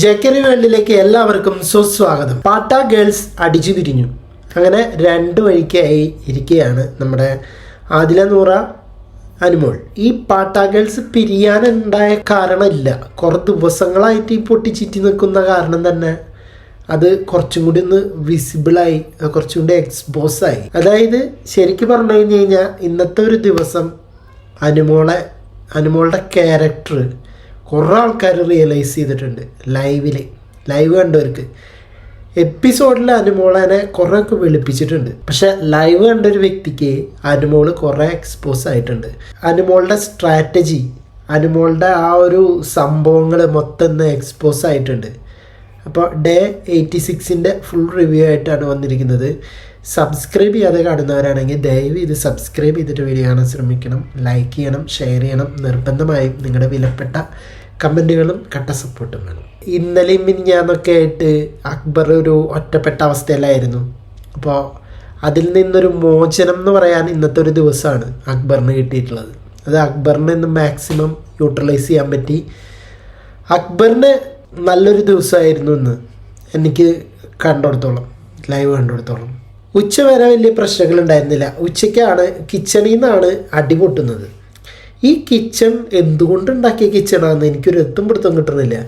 ജക്കരി വേൾഡിലേക്ക് എല്ലാവർക്കും സുസ്വാഗതം. പാട്ട ഗേൾസ് അടിച്ചു പിരിഞ്ഞു. അങ്ങനെ രണ്ട് വഴിക്കായി ഇരിക്കുകയാണ് നമ്മുടെ ആദില നൂറ അനുമോൾ. ഈ പാട്ട ഗേൾസ് പിരിയാനുണ്ടായ കാരണമില്ല. കുറേ ദിവസങ്ങളായിട്ട് ഈ പൊട്ടിച്ചിറ്റി നിൽക്കുന്ന കാരണം തന്നെ അത് കുറച്ചും കൂടി ഒന്ന് വിസിബിളായി കുറച്ചും കൂടി എക്സ്പോസ് ആയി. അതായത് ശരിക്കും പറഞ്ഞു കഴിഞ്ഞ് കഴിഞ്ഞാൽ ഇന്നത്തെ ഒരു ദിവസം അനുമോളെ അനുമോളുടെ ക്യാരക്ടർ കുറേ ആൾക്കാർ റിയലൈസ് ചെയ്തിട്ടുണ്ട് ലൈവിൽ ലൈവ് കണ്ടവർക്ക്. എപ്പിസോഡിൽ അനുമോളനെ കുറേയൊക്കെ വെളുപ്പിച്ചിട്ടുണ്ട്. പക്ഷെ ലൈവ് കണ്ട ഒരു വ്യക്തിക്ക് അനുമോൾ കുറേ എക്സ്പോസ് ആയിട്ടുണ്ട്. അനുമോളുടെ സ്ട്രാറ്റജി അനുമോളുടെ ആ ഒരു സംഭവങ്ങൾ മൊത്തം എക്സ്പോസ് ആയിട്ടുണ്ട്. അപ്പോൾ ഡേ എയ്റ്റി സിക്സിന്റെ ഫുൾ റിവ്യൂ ആയിട്ടാണ് വന്നിരിക്കുന്നത്. സബ്സ്ക്രൈബ് ചെയ്യാതെ കാണുന്നവരാണെങ്കിൽ ദയവ് ഇത് സബ്സ്ക്രൈബ് ചെയ്തിട്ട് വീഡിയോ കാണാൻ ശ്രമിക്കണം. ലൈക്ക് ചെയ്യണം ഷെയർ ചെയ്യണം. നിർബന്ധമായും നിങ്ങളുടെ വിലപ്പെട്ട കമന്റുകളും കട്ട സപ്പോർട്ടും വേണം. ഇന്നലെയും മിനിഞ്ഞാന്നൊക്കെ ആയിട്ട് അക്ബർ ഒരു ഒറ്റപ്പെട്ട അവസ്ഥയിലായിരുന്നു. അപ്പോൾ അതിൽ നിന്നൊരു മോചനം എന്ന് പറയാൻ ഇന്നത്തെ ഒരു ദിവസമാണ് അക്ബറിന് കിട്ടിയിട്ടുള്ളത്. അത് അക്ബറിന് ഇന്ന് മാക്സിമം യൂട്ടിലൈസ് ചെയ്യാൻ പറ്റി. അക്ബറിന് നല്ലൊരു ദിവസമായിരുന്നു ഇന്ന്. എനിക്ക് കണ്ടെടുത്തോളം ലൈവ് കണ്ടെടുത്തോളം ഉച്ച വരെ വലിയ പ്രശ്നങ്ങൾ ഉണ്ടായിരുന്നില്ല ഉച്ചയ്ക്കാണ് കിച്ചണിൽ നിന്നാണ് അടി പൊട്ടുന്നത്. ഈ കിച്ചൺ എന്തുകൊണ്ട് ഉണ്ടാക്കിയ കിച്ചണാന്ന് എനിക്കൊരു എത്തും പിടുത്തം കിട്ടുന്നില്ല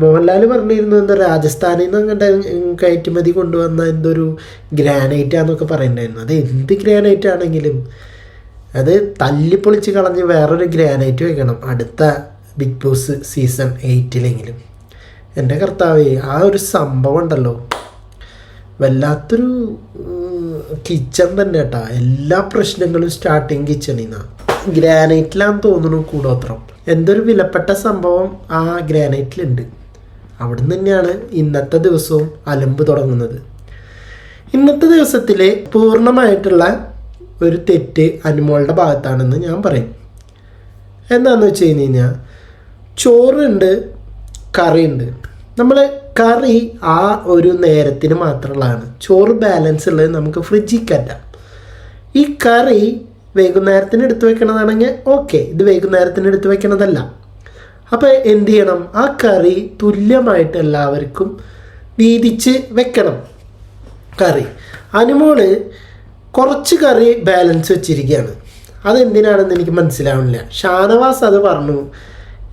മോഹൻലാൽ പറഞ്ഞിരുന്നു എന്താ രാജസ്ഥാനിൽ നിന്ന് അങ്ങോട്ട് കയറ്റുമതി കൊണ്ടുവന്ന എന്തൊരു ഗ്രാനൈറ്റ് ആന്നൊക്കെ പറയുന്നുണ്ടായിരുന്നു. അത് എന്ത് ഗ്രാനൈറ്റ് ആണെങ്കിലും അത് തല്ലിപ്പൊളിച്ച് കളഞ്ഞ് വേറൊരു ഗ്രാനൈറ്റ് വെക്കണം. അടുത്ത ബിഗ് ബോസ് സീസൺ എയ്റ്റിലെങ്കിലും എന്റെ കർത്താവേ ആ ഒരു സംഭവം ഉണ്ടല്ലോ. വല്ലാത്തൊരു കിച്ചൺ തന്നെ കേട്ടോ എല്ലാ പ്രശ്നങ്ങളും സ്റ്റാർട്ടിങ് കിച്ചണിൽ നിന്നാണ് ഗ്രാനൈറ്റിലാന്ന് തോന്നുന്നു കൂടോത്രം. എന്തൊരു വിലപ്പെട്ട സംഭവം ആ ഗ്രാനൈറ്റിലുണ്ട്. അവിടുന്ന് തന്നെയാണ് ഇന്നത്തെ ദിവസവും അലമ്പ് തുടങ്ങുന്നത്. ഇന്നത്തെ ദിവസത്തിലെ പൂർണമായിട്ടുള്ള ഒരു തെറ്റ് അനുമോളുടെ ഭാഗത്താണെന്ന് ഞാൻ പറയും. എന്താണെന്ന് വെച്ച് കഴിഞ്ഞ് കഴിഞ്ഞാൽ ചോറുണ്ട് കറിയുണ്ട്. നമ്മൾ കറി ആ ഒരു നേരത്തിന് മാത്രമുള്ളതാണ് ചോറ് ബാലൻസ് ഉള്ളത് നമുക്ക് ഫ്രിഡ്ജിൽ കറ്റാം. ഈ കറി വൈകുന്നേരത്തിന് എടുത്തു വെക്കണതാണെങ്കിൽ ഓക്കെ ഇത് വൈകുന്നേരത്തിന് എടുത്തു വെക്കണതല്ല. അപ്പോൾ എന്ത് ചെയ്യണം? ആ കറി തുല്യമായിട്ട് എല്ലാവർക്കും വീതിച്ച് വെക്കണം. കറി. അനുമോൾ കുറച്ച് കറി ബാലൻസ് വെച്ചിരിക്കുകയാണ്. അതെന്തിനാണെന്ന് എനിക്ക് മനസ്സിലാവുന്നില്ല. ഷാനവാസ് അത് പറഞ്ഞു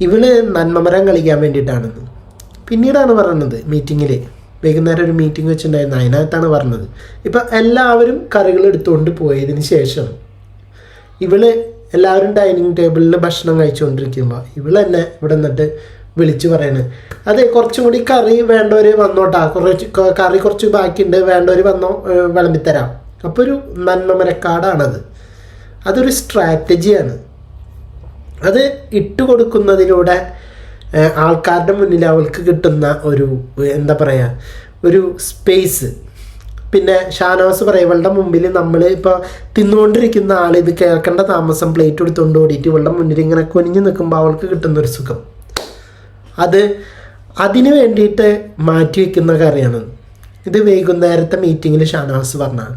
ഇവൾ നന്മമരം കളിക്കാൻ വേണ്ടിയിട്ടാണെന്ന്. പിന്നീടാണ് പറഞ്ഞത് മീറ്റിങ്ങിൽ വൈകുന്നേരം ഒരു മീറ്റിംഗ് വെച്ചിട്ടുണ്ടായിരുന്നു. അതിനകത്താണ് പറഞ്ഞത്. ഇപ്പം എല്ലാവരും കറികൾ എടുത്തുകൊണ്ട് പോയതിന് ശേഷം ഇവൾ എല്ലാവരും ഡൈനിങ് ടേബിളിൽ ഭക്ഷണം കഴിച്ചുകൊണ്ടിരിക്കുമ്പോൾ ഇവൾ തന്നെ ഇവിടെ നിന്നിട്ട് വിളിച്ചു പറയണ്. അതെ കുറച്ചും കൂടി കറി വേണ്ടവർ വന്നോട്ടാ. കുറച്ച് കറി കുറച്ച് ബാക്കിയുണ്ട്. വേണ്ടവർ വന്നോ വിളമ്പിത്തരാം. അപ്പോൾ ഒരു നന്മമരക്കാടാണത്. അതൊരു സ്ട്രാറ്റജിയാണ്. അത് ഇട്ട് കൊടുക്കുന്നതിലൂടെ ആൾക്കാരുടെ മുന്നിൽ അവൾക്ക് കിട്ടുന്ന ഒരു എന്താ പറയുക ഒരു സ്പേസ്. പിന്നെ ഷാനവാസ് പറയും ഇവളുടെ മുമ്പിൽ നമ്മൾ ഇപ്പോൾ തിന്നുകൊണ്ടിരിക്കുന്ന ആൾ ഇത് കേൾക്കേണ്ട താമസം പ്ലേറ്റ് എടുത്തുകൊണ്ട് ഓടിയിട്ട് ഇവളുടെ മുന്നിൽ ഇങ്ങനെ കുനിഞ്ഞു നിൽക്കുമ്പോൾ അവൾക്ക് കിട്ടുന്നൊരു സുഖം. അത് അതിന് വേണ്ടിയിട്ട് മാറ്റി വയ്ക്കുന്ന കറിയാണ്. ഇത് വൈകുന്നേരത്തെ മീറ്റിങ്ങിൽ ഷാനവാസ് പറഞ്ഞാണ്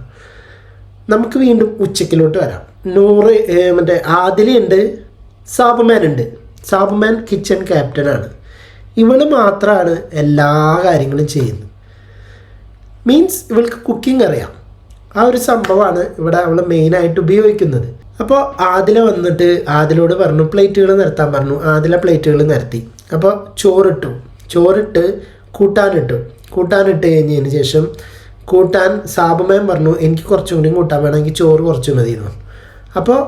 നമുക്ക് വീണ്ടും ഉച്ചക്കിലോട്ട് വരാം. നൂറ് മറ്റേ ആദിലുണ്ട് സാബുമാൻ ഉണ്ട്. സാബുമാൻ കിച്ചൺ ക്യാപ്റ്റനാണ് ഇവൾ മാത്രമാണ് എല്ലാ കാര്യങ്ങളും ചെയ്യുന്നത്. മീൻസ് ഇവൾക്ക് കുക്കിംഗ് അറിയാം. ആ ഒരു സംഭവമാണ് ഇവിടെ അവൾ മെയിനായിട്ട് ഉപയോഗിക്കുന്നത്. അപ്പോൾ ആദില വന്നിട്ട് ആദിലോട് പറഞ്ഞു പ്ലേറ്റുകൾ നിരത്താൻ പറഞ്ഞു. ആദില പ്ലേറ്റുകൾ നിരത്തി അപ്പോൾ ചോറിട്ടു. ചോറിട്ട് കൂട്ടാനിട്ടു. കൂട്ടാനിട്ട് കഴിഞ്ഞതിന് ശേഷം കൂട്ടാൻ സാപമയം പറഞ്ഞു എനിക്ക് കുറച്ചും കൂടി കൂട്ടാൻ വേണമെങ്കിൽ ചോറ് കുറച്ച് മതി എന്ന് അപ്പോൾ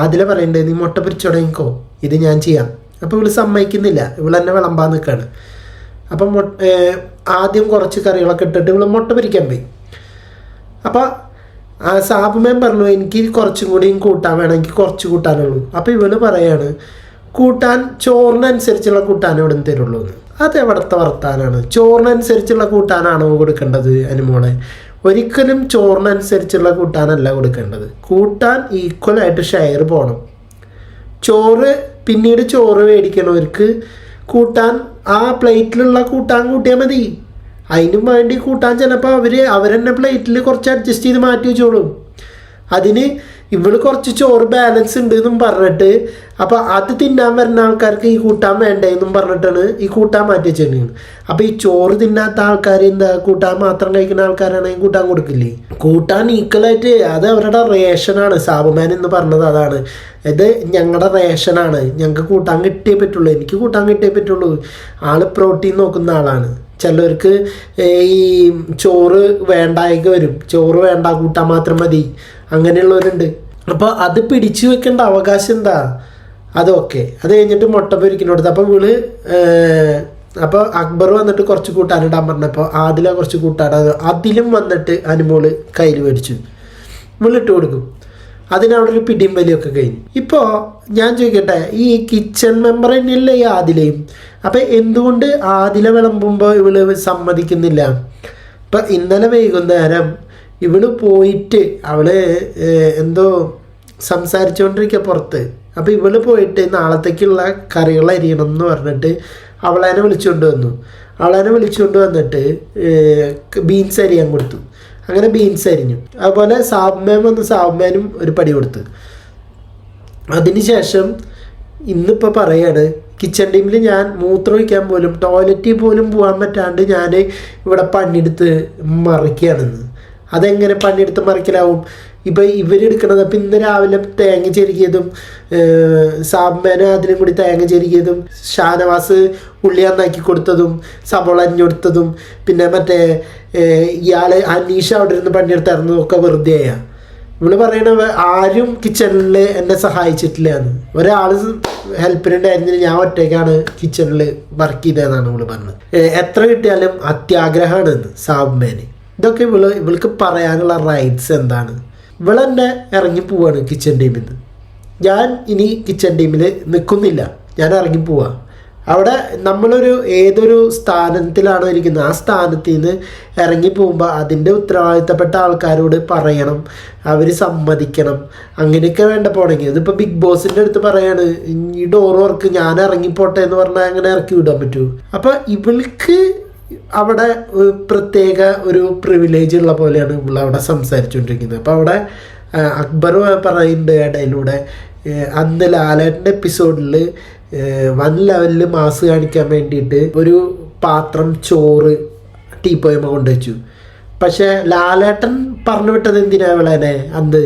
ആദില പറയണ്ടേ നീ മുട്ട പൊരിച്ചുടങ്ങിക്കോ ഇത് ഞാൻ ചെയ്യാം. അപ്പോൾ ഇവൾ സമ്മതിക്കുന്നില്ല. ഇവൾ എന്നെ വിളമ്പാൻ നിൽക്കുകയാണ് അപ്പം ആദ്യം കുറച്ച് കറികളൊക്കെ ഇട്ടിട്ട് ഇവൾ മുട്ട പിരിക്കാൻ പോയി. അപ്പോൾ ആ സാബുമേൻ പറഞ്ഞു എനിക്ക് കുറച്ചും കൂടിയും കൂട്ടാൻ വേണമെങ്കിൽ കുറച്ച് കൂട്ടാനുള്ളൂ അപ്പോൾ ഇവൾ പറയാണ് കൂട്ടാൻ ചോറിനനുസരിച്ചുള്ള കൂട്ടാൻ ഇവിടെ തരുള്ളൂ എന്ന്. അത് എവിടുത്തെ വർത്താനാണ്? ചോറിനനുസരിച്ചുള്ള കൂട്ടാനാണോ കൊടുക്കേണ്ടത് അനുമോളെ ഒരിക്കലും ചോറിനനുസരിച്ചുള്ള കൂട്ടാനല്ല കൊടുക്കേണ്ടത്. കൂട്ടാൻ ഈക്വലായിട്ട് ഷെയർ പോകണം ചോറ് പിന്നീട് ചോറ് മേടിക്കണവർക്ക് കൂട്ടാൻ ആ പ്ലേറ്റിലുള്ള കൂട്ടാൻ കൂട്ടിയാൽ മതി. അതിനും വേണ്ടി കൂട്ടാൻ ചിലപ്പോൾ അവർ അവരെന്നെ പ്ലേറ്റിൽ കുറച്ച് അഡ്ജസ്റ്റ് ചെയ്ത് മാറ്റി വെച്ചോളും. അതിന് ഇവൾ കുറച്ച് ചോറ് ബാലൻസ് ഉണ്ട് എന്നും പറഞ്ഞിട്ട് അപ്പൊ അത് തിന്നാൻ വരുന്ന ആൾക്കാർക്ക് ഈ കൂട്ടാൻ വേണ്ടേ എന്നും പറഞ്ഞിട്ടാണ് ഈ കൂട്ടാൻ മാറ്റി വെച്ചിരിക്കുന്നത് അപ്പൊ ഈ ചോറ് തിന്നാത്ത ആൾക്കാർ എന്താ കൂട്ടാൻ മാത്രം കഴിക്കുന്ന ആൾക്കാരാണെങ്കിൽ കൂട്ടാൻ കൊടുക്കില്ലേ? കൂട്ടാൻ ഈക്വലായിട്ട് അത് അവരുടെ റേഷനാണ് സാബുമാൻ എന്ന് പറഞ്ഞത് അതാണ്. ഇത് ഞങ്ങളുടെ റേഷനാണ് ഞങ്ങൾക്ക് കൂട്ടാൻ കിട്ടിയേ പറ്റുള്ളൂ. എനിക്ക് കൂട്ടാൻ കിട്ടിയേ പറ്റുള്ളൂ. ആൾ പ്രോട്ടീൻ നോക്കുന്ന ആളാണ്. ചിലർക്ക് ഈ ചോറ് വേണ്ടായിക വരും. ചോറ് വേണ്ട കൂട്ടാൻ മാത്രം മതി. അങ്ങനെയുള്ളവരുണ്ട്. അപ്പോൾ അത് പിടിച്ചു വെക്കേണ്ട അവകാശം എന്താ? അതൊക്കെ അത് കഴിഞ്ഞിട്ട് മുട്ട പൊരിക്കുന്നിടത്ത് അപ്പോൾ വിൾ അപ്പോൾ അക്ബർ വന്നിട്ട് കുറച്ച് കൂട്ടാനിടാൻ പറഞ്ഞപ്പോൾ ആദില കുറച്ച് കൂട്ടാൻ അതിലും വന്നിട്ട് അനുമോൾ കയ്യിൽ മേടിച്ചു. വിളിട്ട് കൊടുക്കും. അതിനവിടെ ഒരു പിടിയും വലിയൊക്കെ കഴിഞ്ഞു. ഇപ്പോൾ ഞാൻ ചോദിക്കട്ടെ ഈ കിച്ചൺ മെമ്പർ തന്നെയല്ലേ ഈ ആദിലയും? അപ്പം എന്തുകൊണ്ട് ആദില വിളമ്പുമ്പോൾ ഇവൾ സമ്മതിക്കുന്നില്ല? ഇപ്പം ഇന്നലെ വൈകുന്നേരം ഇവൾ പോയിട്ട് അവൾ എന്തോ സംസാരിച്ചുകൊണ്ടിരിക്കുക പുറത്ത്. അപ്പോൾ ഇവൾ പോയിട്ട് നാളത്തേക്കുള്ള കറികൾ അരിയണം എന്ന് പറഞ്ഞിട്ട് അവളെന്നെ വിളിച്ചുകൊണ്ട് വന്നു. അവളെന്നെ വിളിച്ചുകൊണ്ട് വന്നിട്ട് ബീൻസ് അരിയാൻ കൊടുത്തു. അങ്ങനെ ബീൻസ് അരിഞ്ഞു. അതുപോലെ സാബ്മേൻ വന്ന് സാബ്മേനും ഒരു പടി കൊടുത്തു. അതിനുശേഷം ഇന്നിപ്പോൾ പറയാണ് കിച്ചൺ ടീമിൽ ഞാൻ മൂത്രം ഒഴിക്കാൻ പോലും ടോയ്ലറ്റിൽ പോലും പോകാൻ പറ്റാണ്ട് ഞാൻ ഇവിടെ പണിയെടുത്ത് മറിക്കുകയാണെന്ന്. അതെങ്ങനെ പണിയെടുത്ത് മറിക്കലാവും? ഇപ്പം ഇവരെടുക്കണത് അപ്പം ഇന്ന് രാവിലെ തേങ്ങ ചെരുകിയതും സാമ്പനും അതിനും കൂടി തേങ്ങ ചെരുകിയതും ഷാനവാസ് ഉള്ളി നന്നാക്കി കൊടുത്തതും സബോള കൊടുത്തതും പിന്നെ മറ്റേ ഇയാൾ അനീഷ അവിടെ ഇരുന്ന് പണിയെടുത്തായിരുന്നു ഒക്കെ വെറുതെയാ ഇവൾ പറയണ ആരും കിച്ചണിൽ എന്നെ സഹായിച്ചിട്ടില്ല എന്ന്. ഒരാൾ ഹെൽപ്പിനുണ്ടായിരുന്നില്ല ഞാൻ ഒറ്റയ്ക്കാണ് കിച്ചണിൽ വർക്ക് ചെയ്തതെന്നാണ് ഇവൾ പറഞ്ഞത്. എത്ര കിട്ടിയാലും അത്യാഗ്രഹമാണ് സാബ്മേന് ഇതൊക്കെ ഇവൾ ഇവൾക്ക് പറയാനുള്ള റൈറ്റ്സ് എന്താണ്? ഇവൾ തന്നെ ഇറങ്ങി പോവാണ് കിച്ചൺ ടീമിൽ നിന്ന് ഞാൻ ഇനി കിച്ചൺ ടീമിൽ നിൽക്കുന്നില്ല ഞാൻ ഇറങ്ങി പോവാ. അവിടെ നമ്മളൊരു ഏതൊരു സ്ഥാനത്തിലാണോ ഇരിക്കുന്നത്? ആ സ്ഥാനത്ത് നിന്ന് ഇറങ്ങി പോകുമ്പോൾ അതിന്റെ ഉത്തരവാദിത്തപ്പെട്ട ആൾക്കാരോട് പറയണം. അവർ സമ്മതിക്കണം. അങ്ങനെയൊക്കെ വേണ്ട പോണെങ്കിൽ. ഇതിപ്പോൾ ബിഗ് ബോസിന്റെ അടുത്ത് പറയാണ് ഈ ഡോർ വർക്ക് ഞാൻ ഇറങ്ങിപ്പോട്ടെ എന്ന് പറഞ്ഞാൽ അങ്ങനെ ഇറക്കി വിടാൻ പറ്റുമോ അപ്പോൾ ഇവൾക്ക് അവിടെ പ്രത്യേക ഒരു പ്രിവിലേജ് ഉള്ള പോലെയാണ് നമ്മൾ അവിടെ സംസാരിച്ചുകൊണ്ടിരിക്കുന്നത് അപ്പോൾ അവിടെ അക്ബർ പറയുന്നുണ്ട് ഇടയിലൂടെ അന്ന് ലാലേട്ടന്റെ എപ്പിസോഡിൽ വൺ ലെവലിൽ മാസ് കാണിക്കാൻ വേണ്ടിയിട്ട് ഒരു പാത്രം ചോറ് ടീപ്പോയ്മ കൊണ്ടുവച്ചു. പക്ഷേ ലാലേട്ടൻ പറഞ്ഞു വിട്ടത് എന്തിനാ വിളനെ അന്ന്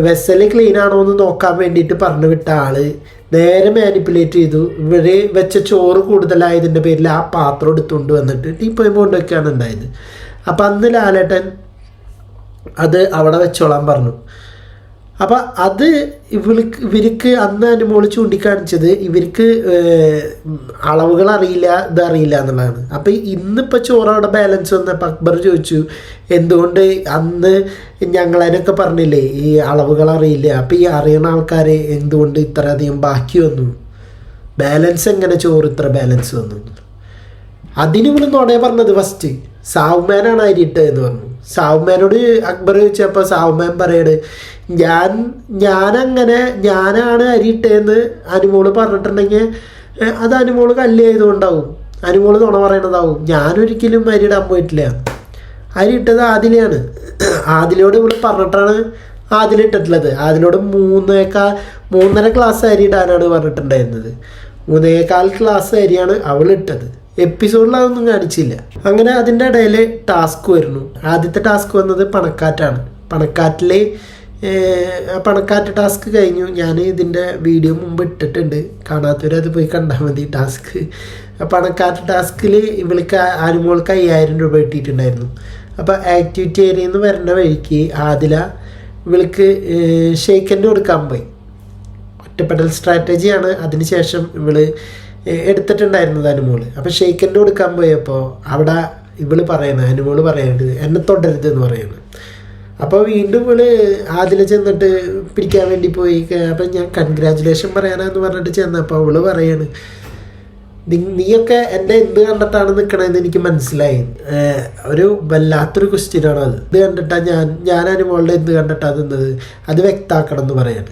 വെസൽ ക്ലീൻ ആണോ എന്ന് നോക്കാൻ വേണ്ടിയിട്ട് പറഞ്ഞു വിട്ട ആൾ. നേരെ മാനിപ്പുലേറ്റ് ചെയ്തു. ഇവർ വെച്ച ചോറ് കൂടുതലായതിന്റെ പേരിൽ ആ പാത്രം എടുത്തുകൊണ്ട് വന്നിട്ട് ടീപ്പോയ്മ കൊണ്ടുവയ്ക്കാണ് ഉണ്ടായത് അപ്പം അന്ന് ലാലേട്ടൻ അത് അവിടെ വെച്ചോളാൻ പറഞ്ഞു. അപ്പം അത് ഇവർക്ക് ഇവർക്ക് അന്ന് അനുമോൾ ചൂണ്ടിക്കാണിച്ചത് ഇവർക്ക് അളവുകൾ അറിയില്ല ഇതറിയില്ല എന്നുള്ളതാണ്. അപ്പം ഇന്നിപ്പോൾ ചോറവിടെ ബാലൻസ് വന്നപ്പോൾ അക്ബർ ചോദിച്ചു എന്തുകൊണ്ട് അന്ന് ഞങ്ങളതിനൊക്കെ പറഞ്ഞില്ലേ ഈ അളവുകൾ അറിയില്ല അപ്പം ഈ അറിയണ ആൾക്കാരെ എന്തുകൊണ്ട് ഇത്രയധികം ബാക്കി വന്നു? ബാലൻസ് എങ്ങനെ ചോറ് ഇത്ര ബാലൻസ് വന്നു? അതിന് ഇവിടെ നുണയെ പറഞ്ഞത് ഫസ്റ്റ് സാവുമാനാണ് അരിയിട്ട് എന്ന് പറഞ്ഞു. സാവുമാനോട് അക്ബർ ചോദിച്ചപ്പോൾ സാവുമാൻ പറയണ് ഞാൻ ഞാനങ്ങനെ ഞാനാണ് അരിയിട്ടേന്ന് അനുമോൾ പറഞ്ഞിട്ടുണ്ടെങ്കിൽ അത് അനുമോൾ കല്ല് അനുമോൾ തുണ പറയണതാവും. ഞാനൊരിക്കലും അരിയിടാൻ പോയിട്ടില്ല. അരിയിട്ടത് ആദിലെയാണ്. ആദിലോട് ഇവിടെ പറഞ്ഞിട്ടാണ് ആദിലിട്ടിട്ടുള്ളത് ആദിലോട് മൂന്നേക്കാ മൂന്നര ക്ലാസ് അരി ഇടാനാണ് പറഞ്ഞിട്ടുണ്ടായിരുന്നത്. മൂന്നേകാൽ ക്ലാസ് അരിയാണ് അവൾ ഇട്ടത്. എപ്പിസോഡിൽ അതൊന്നും കാണിച്ചില്ല. അങ്ങനെ അതിന്റെ ഇടയിൽ ടാസ്ക് വരുന്നു. ആദ്യത്തെ ടാസ്ക് വന്നത് പണക്കാറ്റാണ്. പണക്കാറ്റിലെ ഏഹ്, പണക്കാറ്റ് ടാസ്ക് കഴിഞ്ഞു. ഞാൻ ഇതിന്റെ വീഡിയോ മുമ്പ് ഇട്ടിട്ടുണ്ട്. കാണാത്തവരത് പോയി കണ്ടാൽ മതി. ടാസ്ക്. പണക്കാറ്റ് ടാസ്കിൽ ഇവൾക്ക് അനുമോൾക്ക് അയ്യായിരം രൂപ കിട്ടിയിട്ടുണ്ടായിരുന്നു. അപ്പോൾ ആക്ടിവിറ്റി ഏരിയയിൽ നിന്ന് വരേണ്ട വഴിക്ക് ആദില ഇവൾക്ക് ഷെയ്ക്കന്റെ കൊടുക്കാൻ പോയി. ഒറ്റപ്പെടൽ സ്ട്രാറ്റജിയാണ്. അതിനുശേഷം ഇവൾ എ- എടുത്തിട്ടുണ്ടായിരുന്നത് അനുമോൾ. അപ്പോൾ ഷെയ്ക്കന്റെ കൊടുക്കാൻ പോയപ്പോൾ അവിടെ ഇവൾ പറയുന്നത് അനുമോൾ പറയേണ്ടത് എന്നെ തൊടരുത് എന്ന് പറയുന്നത് അപ്പോൾ വീണ്ടും ഇവൾ ആദില ചെന്നിട്ട് പിടിക്കാൻ വേണ്ടി പോയി. അപ്പൊ ഞാൻ കൺഗ്രാജുലേഷൻ പറയാനാന്ന് പറഞ്ഞിട്ട് ചെന്നപ്പോൾ അവൾ പറയാണ് നീയൊക്കെ എന്നെ എന്ത് കണ്ടിട്ടാണ് നിൽക്കണതെന്ന് എനിക്ക് മനസ്സിലായി. ഒരു വല്ലാത്തൊരു ക്വസ്റ്റ്യനാണ് അത്. ഇത് കണ്ടിട്ടാ ഞാൻ ഞാൻ അനുമോളുടെ എന്ത് കണ്ടിട്ടാ നിന്നത് അത് വ്യക്താക്കണം എന്ന് പറയാണ്.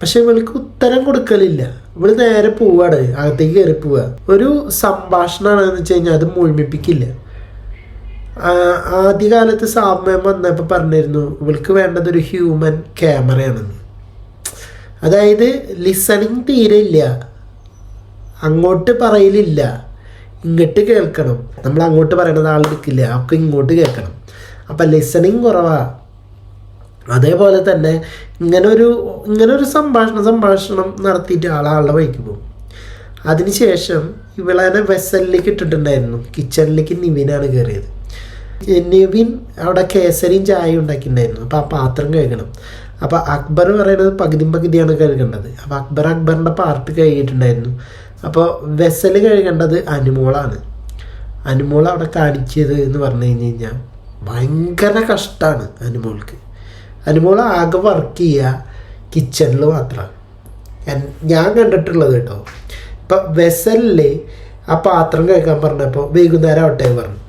പക്ഷെ ഇവൾക്ക് ഉത്തരം കൊടുക്കലില്ല. ഇവൾ നേരെ പോവാണ് അകത്തേക്ക് കയറി പോവുക ഒരു സംഭാഷണമാണെന്ന് വെച്ച് കഴിഞ്ഞാൽ അത് മുഴുമിപ്പിക്കില്ല. ആദ്യകാലത്ത് സാമ്യം വന്നപ്പോൾ പറഞ്ഞിരുന്നു ഇവൾക്ക് വേണ്ടത് ഒരു ഹ്യൂമൻ ക്യാമറയാണെന്ന് അതായത് ലിസണിങ് തീരെ ഇല്ല അങ്ങോട്ട് പറയലില്ല. ഇങ്ങോട്ട് കേൾക്കണം. നമ്മൾ അങ്ങോട്ട് പറയണത് ആൾ എടുക്കില്ല. ഒക്കെ ഇങ്ങോട്ട് കേൾക്കണം. അപ്പം ലിസണിങ് കുറവാ. അതേപോലെ തന്നെ ഇങ്ങനൊരു ഇങ്ങനൊരു സംഭാഷണം സംഭാഷണം നടത്തിയിട്ട് ആളാളുടെ വഴിക്ക് പോകും. അതിനുശേഷം ഇവളെ വെസലിലേക്ക് ഇട്ടിട്ടുണ്ടായിരുന്നു. കിച്ചണിലേക്ക് നിവിനാണ് കയറിയത് നിവിൻ അവിടെ കേസരിയും ചായ ഉണ്ടാക്കിയിട്ടുണ്ടായിരുന്നു. അപ്പോൾ ആ പാത്രം കഴുകണം. അപ്പോൾ അക്ബർ പറയുന്നത് പകുതി പകുതിയാണ് കഴുകേണ്ടത്. അപ്പോൾ അക്ബർ അക്ബറിന്റെ പാർട്ട് കഴുകിയിട്ടുണ്ടായിരുന്നു. അപ്പോൾ വെസൽ കഴുകേണ്ടത് അനുമോളാണ്. അനുമോൾ അവിടെ കാണിച്ചത് എന്ന് പറഞ്ഞു കഴിഞ്ഞ് കഴിഞ്ഞാൽ ഭയങ്കര കഷ്ടമാണ് അനുമോൾക്ക്. അനുമോൾ ആകെ വർക്ക് ചെയ്യുക കിച്ചണിൽ മാത്രമാണ് ഞാൻ കണ്ടിട്ടുള്ളത് കേട്ടോ. ഇപ്പം വെസലിൽ ആ പാത്രം കഴിക്കാൻ പറഞ്ഞപ്പോൾ വൈകുന്നേരം ആവട്ടെ പറഞ്ഞു.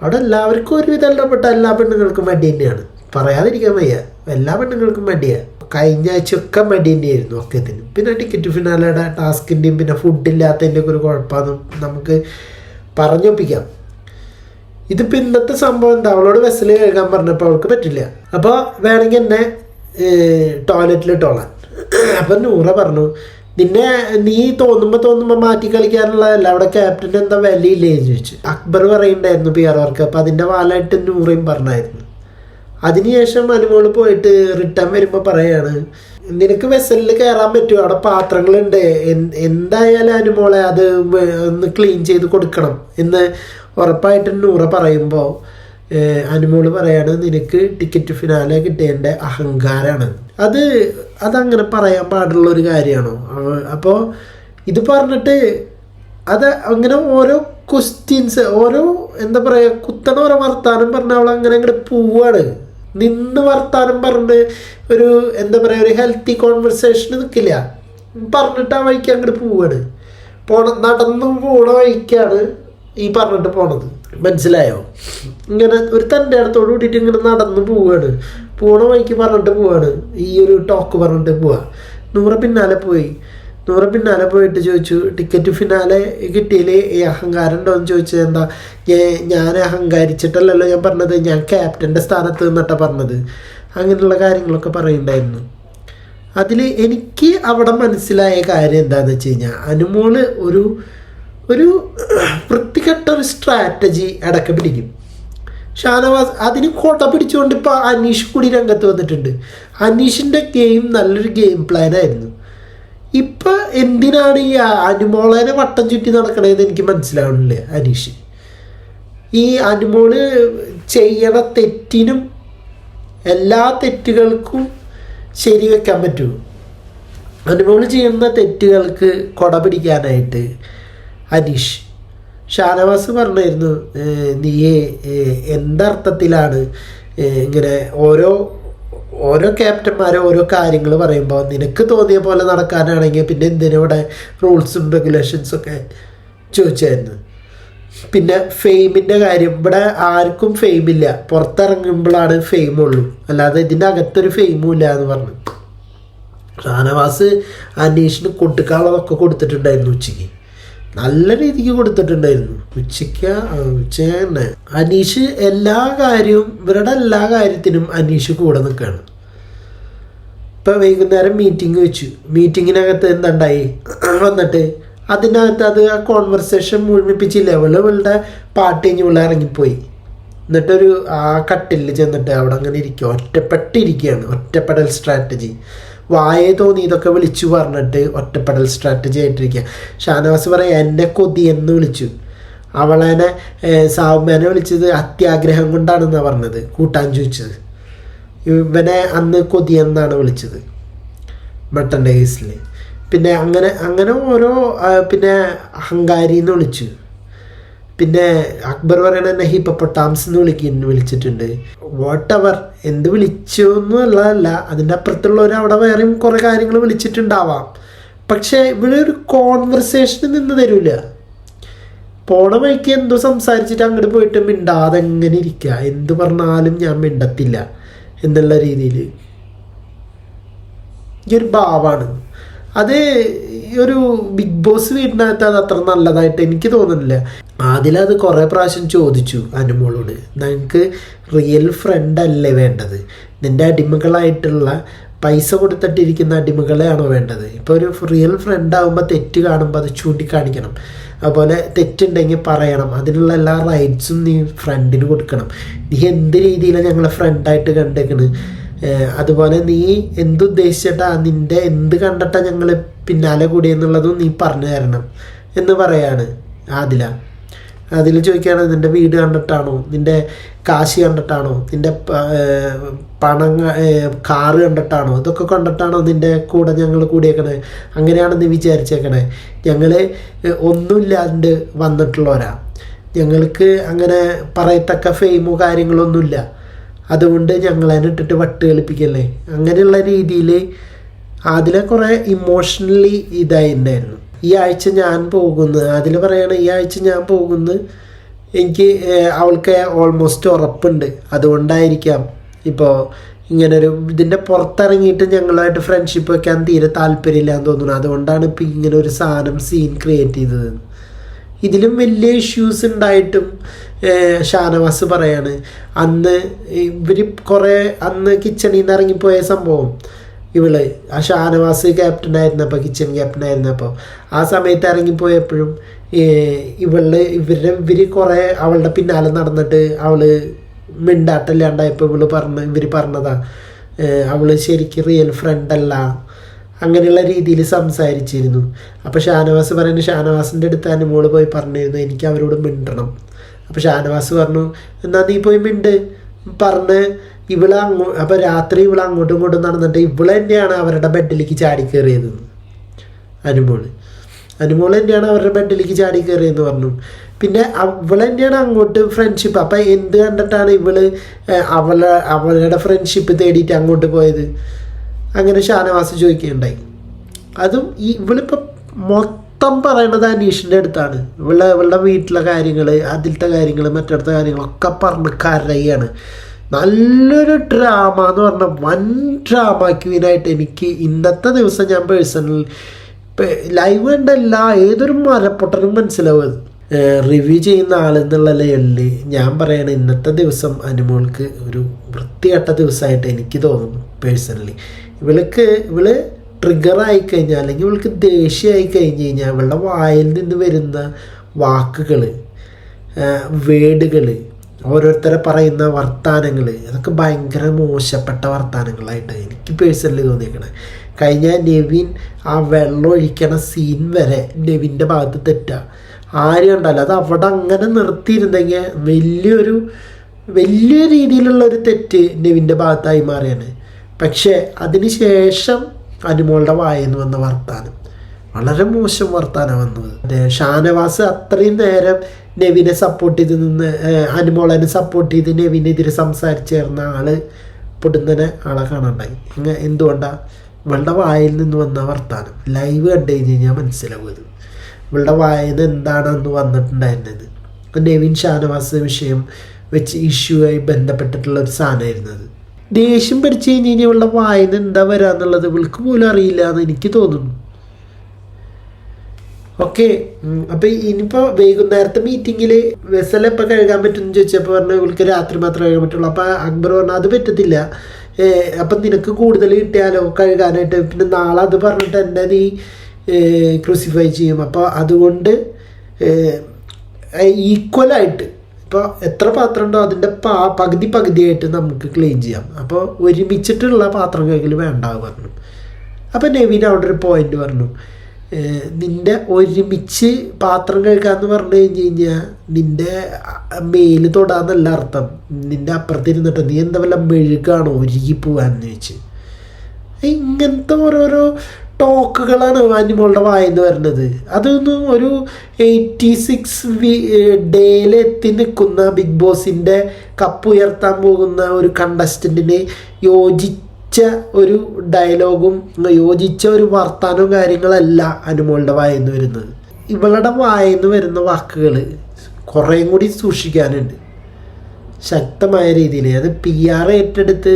അവിടെ എല്ലാവർക്കും ഒരുവിധം ഇടപെട്ട എല്ലാ പെണ്ണുങ്ങൾക്കും മടി തന്നെയാണ്. പറയാതിരിക്കാൻ വയ്യ. എല്ലാ പെണ്ണുങ്ങൾക്കും മടിയാണ് കഴിഞ്ഞ ആഴ്ചയൊക്കെ മടി തന്നെയായിരുന്നു ഒക്കെ ഇതിന് പിന്നെ ടിക്കറ്റ് ഫിനാലയുടെ ടാസ്കിന്റെയും പിന്നെ ഫുഡില്ലാത്തതിന്റെ ഒക്കെ ഒരു കുഴപ്പമാണ് നമുക്ക് പറഞ്ഞൊപ്പിക്കാം. ഇതിപ്പോൾ ഇന്നത്തെ സംഭവം എന്താ? അവളോട് വെസ്സിൽ കഴുകാൻ പറഞ്ഞപ്പോൾ അവൾക്ക് പറ്റില്ല. അപ്പോൾ വേണമെങ്കിൽ എന്നെ ടോയ്ലറ്റിൽ ഇട്ടോളാൻ. അപ്പം നൂറ പറഞ്ഞു. നിന്നെ നീ തോന്നുമ്പോൾ തോന്നുമ്പോൾ മാറ്റി കളിക്കാനുള്ളതല്ല. അവിടെ ക്യാപ്റ്റൻ എന്താ വിലയില്ലേ എന്ന് ചോദിച്ചു. അക്ബർ പറയുണ്ടായിരുന്നു പി ആർ വർക്ക് അപ്പം അതിന്റെ വാലായിട്ട് നൂറയും പറഞ്ഞായിരുന്നു. അതിനുശേഷം അനുമോൾ പോയിട്ട് റിട്ടേൺ വരുമ്പോൾ പറയാണ് നിനക്ക് വെസലിൽ കയറാൻ പറ്റുമോ അവിടെ പാത്രങ്ങളുണ്ട്. എന്തായാലും അനുമോളെ അത് ഒന്ന് ക്ലീൻ ചെയ്ത് കൊടുക്കണം. എന്ന് ഉറപ്പായിട്ട് നൂറ പറയുമ്പോൾ അനുമോൾ പറയാണ് നിനക്ക് ടിക്കറ്റ് ഫിനാലെ കിട്ടേണ്ട അഹങ്കാരമാണ് അത് അതങ്ങനെ പറയാൻ പാടുള്ള ഒരു കാര്യമാണോ അപ്പോൾ ഇത് പറഞ്ഞിട്ട് അത് അങ്ങനെ ഓരോ ക്വസ്റ്റ്യൻസ് ഓരോ എന്താ പറയുക കുത്തണ ഓരോ വർത്താനം പറഞ്ഞ അവൾ അങ്ങനെ അങ്ങോട്ട് പോവാണ്. നിന്ന് വർത്താനം പറഞ്ഞ് ഒരു എന്താ പറയുക ഒരു ഹെൽത്തി കോൺവെർസേഷൻ നിൽക്കില്ല പറഞ്ഞിട്ട് ആ വഴിക്ക് അങ്ങോട്ട് പോവാണ്. പോണ നടന്നു പോണ വഴിക്കാണ് ഈ പറഞ്ഞിട്ട് പോണത്. മനസ്സിലായോ? ഇങ്ങനെ ഒരു തന്റെ അടുത്തോട് കൂടിയിട്ട് ഇങ്ങനെ നടന്നു പോവാണ്. പോണ വഴിക്ക് പറഞ്ഞിട്ട് പോവാണ്. ഈ ഒരു ടോക്ക് പറഞ്ഞിട്ട് പോവാ. നൂറ് പിന്നാലെ പോയി. നൂറ് പിന്നാലെ പോയിട്ട് ചോദിച്ചു ടിക്കറ്റ് ഫിനാലെ കിട്ടിയില്ലേ? ഈ അഹങ്കാരം ഉണ്ടോ? എന്ന് ചോദിച്ചത് എന്താ ഞാൻ അഹങ്കരിച്ചിട്ടല്ലല്ലോ ഞാൻ പറഞ്ഞത്. ഞാൻ ക്യാപ്റ്റന്റെ സ്ഥാനത്ത് നിന്നിട്ടാ പറഞ്ഞത്. അങ്ങനെയുള്ള കാര്യങ്ങളൊക്കെ പറയുന്നുണ്ടായിരുന്നു. അതിൽ എനിക്ക് അവിടെ മനസ്സിലായ കാര്യം എന്താണെന്ന് വെച്ച് കഴിഞ്ഞാൽ അനുമോൾ ഒരു ഒരു വൃത്തികെട്ട ഒരു സ്ട്രാറ്റജി അടക്കം പിടിക്കും. ഷാനവാസ് അതിന് കോട്ട പിടിച്ചുകൊണ്ട് ഇപ്പോൾ അനീഷ് കൂടി രംഗത്ത് വന്നിട്ടുണ്ട്. അനീഷിന്റെ ഗെയിം നല്ലൊരു ഗെയിം പ്ലാൻ ആയിരുന്നു. ഇപ്പം എന്തിനാണ് ഈ അനുമോളനെ വട്ടം ചുറ്റി നടക്കണതെന്ന് എനിക്ക് മനസ്സിലാവണില്ല അനീഷ്. ഈ അനുമോൾ ചെയ്യണ തെറ്റിനും എല്ലാ തെറ്റുകൾക്കും ശരി വെക്കാൻ പറ്റുമോ അനുമോൾ ചെയ്യുന്ന തെറ്റുകൾക്ക് കൊട പിടിക്കാനായിട്ട് അനീഷ് ഷാനവാസ് പറഞ്ഞായിരുന്നു നീ എന്തർത്ഥത്തിലാണ് ഇങ്ങനെ ഓരോ ഓരോ ക്യാപ്റ്റന്മാരെ ഓരോ കാര്യങ്ങൾ പറയുമ്പോൾ നിനക്ക് തോന്നിയ പോലെ നടക്കാനാണെങ്കിൽ പിന്നെ എന്തിനാ ഇവിടെ റൂൾസും റെഗുലേഷൻസും ഒക്കെ ചോദിച്ചായിരുന്നു. പിന്നെ ഫെയിമിന്റെ കാര്യം ഇവിടെ ആർക്കും ഫെയിമില്ല പുറത്തിറങ്ങുമ്പോഴാണ് ഫെയിമുള്ളൂ അല്ലാതെ ഇതിന്റെ അകത്തൊരു ഫെയിമും ഇല്ല എന്ന് പറഞ്ഞു. ഷാനവാസ് അനീഷിന് കൊടുക്കാനുള്ളതൊക്കെ കൊടുത്തിട്ടുണ്ടായിരുന്നു ഉച്ചയ്ക്ക്. നല്ല രീതിക്ക് കൊടുത്തിട്ടുണ്ടായിരുന്നു. ഉച്ചയ്ക്ക് ഉച്ച തന്നെ. അനീഷ് എല്ലാ കാര്യവും ഇവരുടെ എല്ലാ കാര്യത്തിനും അനീഷ് കൂടെ നിൽക്കുകയാണ്. ഇപ്പം വൈകുന്നേരം മീറ്റിംഗ് വെച്ചു. മീറ്റിങ്ങിനകത്ത് എന്തുണ്ടായി? വന്നിട്ട് അതിനകത്ത് അത് ആ കോൺവെർസേഷൻ മുഴുമിപ്പിച്ചില്ല? ഇവൾ ഇവളുടെ പാട്ട് കഴിഞ്ഞ് ഇവൾ ഇറങ്ങിപ്പോയി. എന്നിട്ടൊരു ആ കട്ടിലിൽ ചെന്നിട്ട് അവിടെ അങ്ങനെ ഇരിക്കുക ഒറ്റപ്പെട്ടിരിക്കുകയാണ്. ഒറ്റപ്പെടൽ സ്ട്രാറ്റജി വായെ തോന്നി ഇതൊക്കെ വിളിച്ചു പറഞ്ഞിട്ട് ഒറ്റപ്പെടൽ സ്ട്രാറ്റജി ആയിട്ടിരിക്കുക ഷാനവാസ് പറയാം എന്നെ കൊതി എന്ന് വിളിച്ചു. അവളെന്നെ സാവുമ്മേനെ വിളിച്ചത് അത്യാഗ്രഹം കൊണ്ടാണെന്നാണ് പറഞ്ഞത് കൂട്ടാൻ ചോദിച്ചത്. ഇവനെ അന്ന് കൊതി എന്നാണ് വിളിച്ചത്. മട്ടന്റെ കേസിൽ പിന്നെ അങ്ങനെ അങ്ങനെ ഓരോ പിന്നെ അഹങ്കാരി എന്ന് വിളിച്ചു. പിന്നെ അക്ബർ പറയണ എന്നെ ഹിപ്പൊട്ടാംസ് എന്ന് വിളിക്കുന്നു വിളിച്ചിട്ടുണ്ട്. വാട്ട് എവർ എന്ത് വിളിച്ചു എന്നുള്ളതല്ല അതിന്റെ അപ്പുറത്തുള്ളവർ അവിടെ വേറെയും കുറേ കാര്യങ്ങൾ വിളിച്ചിട്ടുണ്ടാവാം. പക്ഷേ ഇവിടെ ഒരു കോൺവെർസേഷന് നിന്ന് തരൂല. പോണ വഴിക്ക് എന്തോ സംസാരിച്ചിട്ട് അങ്ങോട്ട് പോയിട്ട് മിണ്ടാതെ എങ്ങനെ ഇരിക്കുക എന്ത് പറഞ്ഞാലും ഞാൻ മിണ്ടത്തില്ല എന്നുള്ള രീതിയിൽ. ഈ ഒരു ഭാവമാണ് അത് ഒരു ബിഗ് ബോസ് വീടിനകത്ത് അത് അത്ര നല്ലതായിട്ട് എനിക്ക് തോന്നുന്നില്ല. അതിലത് കുറേ പ്രാവശ്യം ചോദിച്ചു അനുമോളോട് നിങ്ങൾക്ക് റിയൽ ഫ്രണ്ട് അല്ലേ വേണ്ടത്? നിന്റെ അടിമകളായിട്ടുള്ള പൈസ കൊടുത്തിട്ടിരിക്കുന്ന അടിമകളെയാണോ വേണ്ടത്? ഇപ്പോൾ ഒരു റിയൽ ഫ്രണ്ട് ആകുമ്പോൾ തെറ്റ് കാണുമ്പോൾ അത് ചൂണ്ടിക്കാണിക്കണം. അതുപോലെ തെറ്റുണ്ടെങ്കിൽ പറയണം. അതിനുള്ള എല്ലാ റൈറ്റ്സും നീ ഫ്രണ്ടിന് കൊടുക്കണം. നീ എന്ത് രീതിയിലാണ് ഞങ്ങളെ ഫ്രണ്ടായിട്ട് കണ്ടേക്കണ്? അതുപോലെ നീ എന്തുദ്ദേശിച്ചിട്ടാ നിന്റെ എന്ത് കണ്ടിട്ടാ ഞങ്ങൾ പിന്നാലെ കൂടിയെന്നുള്ളതും നീ പറഞ്ഞു തരണം എന്ന് പറയാണ് ആദില. അതിൽ ചോദിക്കുകയാണ് നിന്റെ വീട് കണ്ടിട്ടാണോ? നിന്റെ കാശ് കണ്ടിട്ടാണോ? നിന്റെ പണങ്ങ കാറ് കണ്ടിട്ടാണോ? ഇതൊക്കെ കണ്ടിട്ടാണോ നിന്റെ കൂടെ ഞങ്ങൾ കൂടിയേക്കണേ? അങ്ങനെയാണ് നീ വിചാരിച്ചേക്കണേ. ഞങ്ങൾ ഒന്നുമില്ലാണ്ട് വന്നിട്ടുള്ളവരാ. ഞങ്ങൾക്ക് അങ്ങനെ പറയത്തക്ക ഫെയിമോ കാര്യങ്ങളൊന്നുമില്ല. അതുകൊണ്ട് ഞങ്ങളെ ഇട്ടിട്ട് വട്ട് കളിപ്പിക്കല്ലേ? അങ്ങനെയുള്ള രീതിയിൽ അതിലെ കുറേ ഇമോഷണലി ഇതായിട്ടുണ്ടായിരുന്നു ഈ ആഴ്ച ഞാൻ പോകുന്നു. അതിൽ പറയണ ഈ ആഴ്ച ഞാൻ പോകുന്നു. എനിക്ക് അവൾക്ക് ഓൾമോസ്റ്റ് ഉറപ്പുണ്ട്. അതുകൊണ്ടായിരിക്കാം. ഇപ്പോൾ ഇങ്ങനൊരു ഇതിന്റെ പുറത്തിറങ്ങിയിട്ട് ഞങ്ങളായിട്ട് ഫ്രണ്ട്ഷിപ്പ് വെക്കാൻ തീരെ താല്പര്യമില്ല എന്ന് തോന്നുന്നു. അതുകൊണ്ടാണ് ഇപ്പം ഇങ്ങനെ ഒരു സാധനം സീൻ ക്രിയേറ്റ് ചെയ്തത്. ഇതിലും വലിയ ഇഷ്യൂസ് ഉണ്ടായിട്ടും ഷാനവാസ് പറയാണ് അന്ന് ഇവർ കുറേ അന്ന് കിച്ചണിൽ നിന്ന് ഇറങ്ങിപ്പോയ സംഭവം. ഇവൾ. ആ ഷാനവാസ് ക്യാപ്റ്റൻ ആയിരുന്നപ്പോൾ കിച്ചൺ ക്യാപ്റ്റൻ ആയിരുന്നപ്പോൾ ആ സമയത്ത് ഇറങ്ങിപ്പോയപ്പോഴും ഇവളുടെ ഇവൾ ഇവരുടെ ഇവർ കുറേ അവളുടെ പിന്നാലെ നടന്നിട്ട് അവൾ മിണ്ടാട്ടല്ലാണ്ടായപ്പോൾ ഇവൾ പറഞ്ഞ ഇവർ പറഞ്ഞതാ അവൾ ശരിക്കും റിയൽ ഫ്രണ്ട് അല്ല അങ്ങനെയുള്ള രീതിയിൽ സംസാരിച്ചിരുന്നു. അപ്പോൾ ഷാനവാസ് പറയുന്നത് ഷാനവാസിന്റെ അടുത്ത് അനുമോൾ പോയി പറഞ്ഞിരുന്നു എനിക്ക് അവരോട് മിണ്ടണം. അപ്പോൾ ഷാനവാസ് പറഞ്ഞു എന്നാ നീ പോയി മിണ്ട്. പറഞ്ഞ് ഇവൾ അങ്ങോ അപ്പോൾ രാത്രി ഇവിള അങ്ങോട്ടും ഇങ്ങോട്ടും നടന്നിട്ട് ഇവൾ തന്നെയാണ് അവരുടെ ബെഡിലേക്ക് ചാടി കയറിയത് അനുമോൾ. അനുമോൾ തന്നെയാണ് അവരുടെ ബെഡിലേക്ക് ചാടി കയറിയെന്ന് പറഞ്ഞു. പിന്നെ അവൾ തന്നെയാണ് അങ്ങോട്ട് ഫ്രണ്ട്ഷിപ്പ് അപ്പം എന്ത് കണ്ടിട്ടാണ് ഇവൾ അവളെ അവളുടെ ഫ്രണ്ട്ഷിപ്പ് തേടിയിട്ട് അങ്ങോട്ട് പോയത്? അങ്ങനെ ഷാനവാസ് ചോദിക്കുകയുണ്ടായി. അതും ഈ ഇവളിപ്പോൾ മൊത്തം പറയണത് അനീഷിന്റെ അടുത്താണ്. ഇവളുടെ ഇവളുടെ വീട്ടിലെ കാര്യങ്ങൾ അതിലത്തെ കാര്യങ്ങൾ മറ്റടുത്ത കാര്യങ്ങളൊക്കെ പറഞ്ഞ് കരയാണ്. നല്ലൊരു ഡ്രാമ എന്ന് പറഞ്ഞാൽ വൻ ഡ്രാമ ക്വീനായിട്ട് എനിക്ക് ഇന്നത്തെ ദിവസം ഞാൻ പേഴ്സണൽ ലൈവ് കണ്ടല്ല ഏതൊരു മരപ്പൊട്ടനും മനസ്സിലാവും. അത് റിവ്യൂ ചെയ്യുന്ന ആളെന്നുള്ള ലെവലിൽ ഞാൻ പറയണ ഇന്നത്തെ ദിവസം അനുമോൾക്ക് ഒരു വൃത്തികെട്ട ദിവസമായിട്ട് എനിക്ക് തോന്നുന്നു പേഴ്സണലി ഇവൾക്ക് ഇവൾ ട്രിഗർ ആയി കഴിഞ്ഞാൽ അല്ലെങ്കിൽ ഇവൾക്ക് ദേഷ്യമായി കഴിഞ്ഞ് കഴിഞ്ഞാൽ ഇവളുടെ വായിൽ നിന്ന് വരുന്ന വാക്കുകൾ വേടുകൾ ഓരോരുത്തരെ പറയുന്ന വർത്തമാനങ്ങൾ അതൊക്കെ ഭയങ്കര മോശപ്പെട്ട വർത്തമാനങ്ങളായിട്ട് എനിക്ക് പേഴ്സണലി തോന്നിയേക്കണേ. കഴിഞ്ഞ നെവിൻ ആ വെള്ളം ഒഴിക്കണ സീൻ വരെ നെവിന്റെ ഭാഗത്ത് തെറ്റുക ആരും ഉണ്ടല്ലോ അത് അവിടെ അങ്ങനെ നിർത്തിയിരുന്നെങ്കിൽ വലിയൊരു വലിയ രീതിയിലുള്ള ഒരു തെറ്റ് നെവിന്റെ ഭാഗത്തായി മാറിയാണ്. പക്ഷേ ശേഷം അനുമോളുടെ വായന്ന് വന്ന വർത്താനം. വളരെ മോശം വർത്താനം വന്നത്. ഷാനവാസ് അത്രയും നേരം നെവിനെ സപ്പോർട്ട് ചെയ്ത് നിന്ന് അനുമോളനെ സപ്പോർട്ട് ചെയ്ത് നെവിനെതിരെ സംസാരിച്ചേർന്ന ആൾ പൊടുന്നനെ ആളെ കാണാണ്ടായി. ഇങ്ങ എന്തുകൊണ്ടാ? ഇവളുടെ വായിൽ നിന്ന് വന്ന വർത്താനം. ലൈവ് കണ്ടു കഴിഞ്ഞ് കഴിഞ്ഞാൽ മനസ്സിലാവും അത്. ഇവളുടെ വായിൽ നിന്ന് എന്താണെന്ന് വന്നിട്ടുണ്ടായിരുന്നത്? നെവിൻ ഷാനവാസ് വിഷയം വെച്ച് ഇഷ്യൂ ആയി ബന്ധപ്പെട്ടിട്ടുള്ള ഒരു സാധനമായിരുന്നു അത്. ദേഷ്യം പഠിച്ചു കഴിഞ്ഞ് കഴിഞ്ഞാൽ ഇവളുടെ വായിൽ നിന്ന് എന്താ വരാന്നുള്ളത് ഇവൾക്ക് പോലും അറിയില്ല എന്ന് എനിക്ക് തോന്നുന്നു. ഓക്കെ അപ്പൊ ഇനിയിപ്പോ വൈകുന്നേരത്തെ മീറ്റിംഗിൽ വെസലപ്പ കഴുകാൻ പറ്റും ചോദിച്ചപ്പോ ചോദിച്ചപ്പോൾ പറഞ്ഞു ഇവൾക്ക് രാത്രി മാത്രമേ കഴുകാൻ പറ്റുള്ളൂ. അപ്പൊ അക്ബർ പറഞ്ഞു അത് പറ്റത്തില്ല. അപ്പൊ നിനക്ക് കൂടുതൽ കിട്ടിയാലോ കഴുകാനായിട്ട്? പിന്നെ നാളെ അത് പറഞ്ഞിട്ട് എന്നെ നീ ക്രൂസിഫൈ ചെയ്യും. അപ്പോൾ അതുകൊണ്ട് ഈക്വലായിട്ട് ഇപ്പോൾ എത്ര പാത്രം ഉണ്ടോ അതിന്റെ പാ പകുതി പകുതിയായിട്ട് നമുക്ക് ക്ലീൻ ചെയ്യാം. അപ്പോൾ ഒരുമിച്ചിട്ടുള്ള പാത്രം കഴുകൽ വേണ്ട പറഞ്ഞു. അപ്പോൾ നെവിൻ അവിടെ ഒരു പോയിന്റ് പറഞ്ഞു. നിന്റെ ഒരുമിച്ച് പാത്രം കഴുകാന്ന് പറഞ്ഞു കഴിഞ്ഞ് കഴിഞ്ഞാൽ നിന്റെ മേൽ തൊടാന്നല്ല അർത്ഥം. നിന്റെ അപ്പുറത്തിരുന്നിട്ട് നീ എന്താ വല്ല മെഴുകാണോ ഒരുങ്ങി പോവാന്ന് ചോദിച്ച്. ഇങ്ങനത്തെ ഓരോരോ ടോക്കുകളാണ് അനിമോളുടെ വായിന്ന് വരുന്നത്. അതൊന്നും ഒരു എയ്റ്റി സിക്സ് ഡേയിൽ എത്തി നിൽക്കുന്ന ബിഗ് ബോസിന്റെ കപ്പ് ഉയർത്താൻ പോകുന്ന ഒരു കണ്ടസ്റ്റന്റിന് യോജിച്ച ഒരു ഡയലോഗും യോജിച്ച ഒരു വർത്താനവും കാര്യങ്ങളല്ല അനുമോളുടെ വായന്ന് വരുന്നത്. ഇവളുടെ വായന്ന് വരുന്ന വാക്കുകൾ കുറേയും കൂടി സൂക്ഷിക്കാനുണ്ട്. ശക്തമായ രീതിയിൽ അത് പി ആർ ഏറ്റെടുത്ത്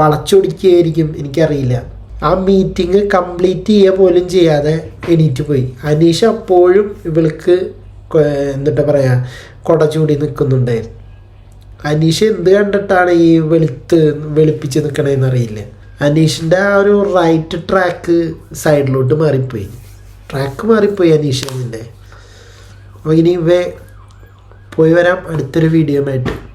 വളച്ചൊടിക്കുകയായിരിക്കും എനിക്കറിയില്ല. ആ മീറ്റിംഗ് കംപ്ലീറ്റ് ചെയ്യുക പോലും ചെയ്യാതെ എണീറ്റ് പോയി. അനീഷ് അപ്പോഴും ഇവൾക്ക് എന്താ പറയുക പറയാ കൊട ചൂടി നിൽക്കുന്നുണ്ടായിരുന്നു അനീഷ് എന്ത് കണ്ടിട്ടാണ് ഈ വെളുത്ത് വെളുപ്പിച്ച് നിൽക്കണേന്ന് അറിയില്ല. അനീഷിന്റെ ആ ഒരു റൈറ്റ് ട്രാക്ക് സൈഡിലോട്ട് മാറിപ്പോയി. ട്രാക്ക് മാറിപ്പോയി അനീഷിന്റെ അപ്പോൾ ഇനി വേ പോയി വരാം. അടുത്തൊരു വീഡിയോ ആയിട്ട്.